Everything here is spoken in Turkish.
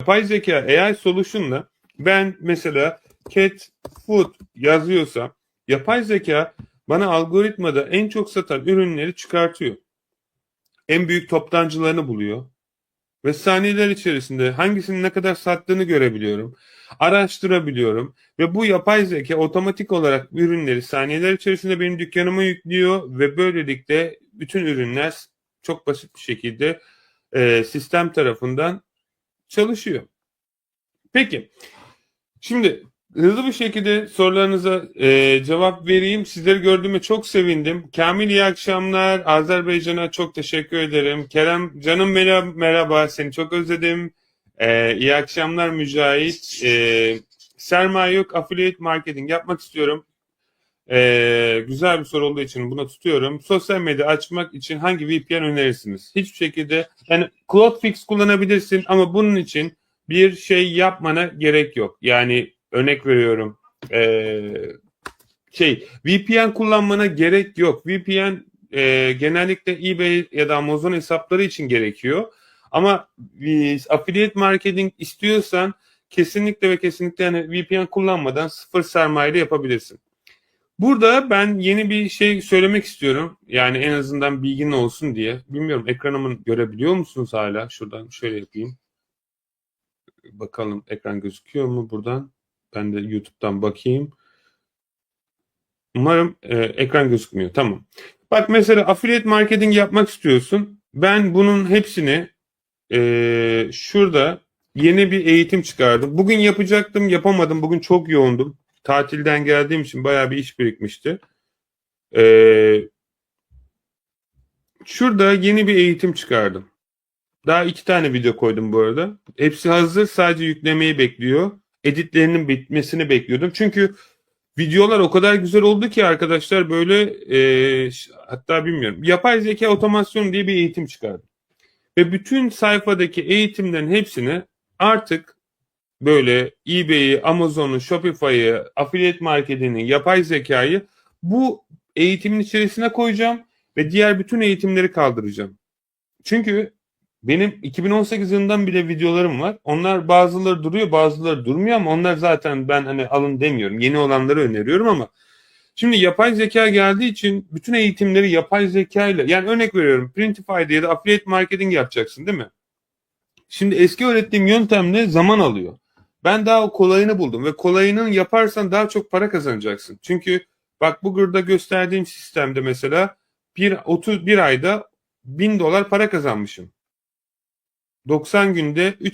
Yapay zeka AI Solution'la ben mesela cat food yazıyorsam yapay zeka bana algoritmada en çok satan ürünleri çıkartıyor. En büyük toptancılarını buluyor. Ve saniyeler içerisinde hangisinin ne kadar sattığını görebiliyorum. Araştırabiliyorum. Ve bu yapay zeka otomatik olarak ürünleri saniyeler içerisinde benim dükkanıma yüklüyor. Ve böylelikle bütün ürünler çok basit bir şekilde sistem tarafından çalışıyor. Peki. Şimdi hızlı bir şekilde sorularınıza e, cevap vereyim. Sizleri gördüğüme çok sevindim. Kamil iyi akşamlar. Azerbaycan'a çok teşekkür ederim. Kerem canım merhaba, merhaba. seni çok özledim. E, iyi akşamlar Mücahit. E, sermaye yok affiliate marketing yapmak istiyorum. E, güzel bir soru olduğu için buna tutuyorum. Sosyal medya açmak için hangi VPN önerirsiniz? Hiçbir şekilde yani Cloudfix kullanabilirsin ama bunun için bir şey yapmana gerek yok. Yani örnek veriyorum. Ee, şey VPN kullanmana gerek yok. VPN e, genellikle eBay ya da Amazon hesapları için gerekiyor. Ama e, affiliate marketing istiyorsan kesinlikle ve kesinlikle yani VPN kullanmadan sıfır sermayeyle yapabilirsin. Burada ben yeni bir şey söylemek istiyorum. Yani en azından bilgin olsun diye. Bilmiyorum ekranımı görebiliyor musunuz hala? Şuradan şöyle yapayım. Bakalım ekran gözüküyor mu buradan? Ben de YouTube'dan bakayım. Umarım e, ekran gözükmüyor. Tamam. Bak mesela affiliate marketing yapmak istiyorsun. Ben bunun hepsini e, şurada yeni bir eğitim çıkardım. Bugün yapacaktım yapamadım. Bugün çok yoğundum. Tatilden geldiğim için bayağı bir iş birikmişti. E, şurada yeni bir eğitim çıkardım. Daha iki tane video koydum bu arada. Hepsi hazır. Sadece yüklemeyi bekliyor. Editlerinin bitmesini bekliyordum. Çünkü videolar o kadar güzel oldu ki arkadaşlar böyle e, hatta bilmiyorum. Yapay zeka otomasyon diye bir eğitim çıkardım. Ve bütün sayfadaki eğitimlerin hepsini artık böyle eBay'i, Amazon'u, Shopify'ı, affiliate marketing'i, yapay zekayı bu eğitimin içerisine koyacağım ve diğer bütün eğitimleri kaldıracağım. Çünkü benim 2018 yılından bile videolarım var. Onlar bazıları duruyor bazıları durmuyor ama onlar zaten ben hani alın demiyorum. Yeni olanları öneriyorum ama şimdi yapay zeka geldiği için bütün eğitimleri yapay zeka ile yani örnek veriyorum Printify'da ya da affiliate marketing yapacaksın değil mi? Şimdi eski öğrettiğim yöntemle zaman alıyor. Ben daha o kolayını buldum ve kolayının yaparsan daha çok para kazanacaksın. Çünkü bak bu burada gösterdiğim sistemde mesela bir 31 ayda 1000 dolar para kazanmışım. 90 günde 3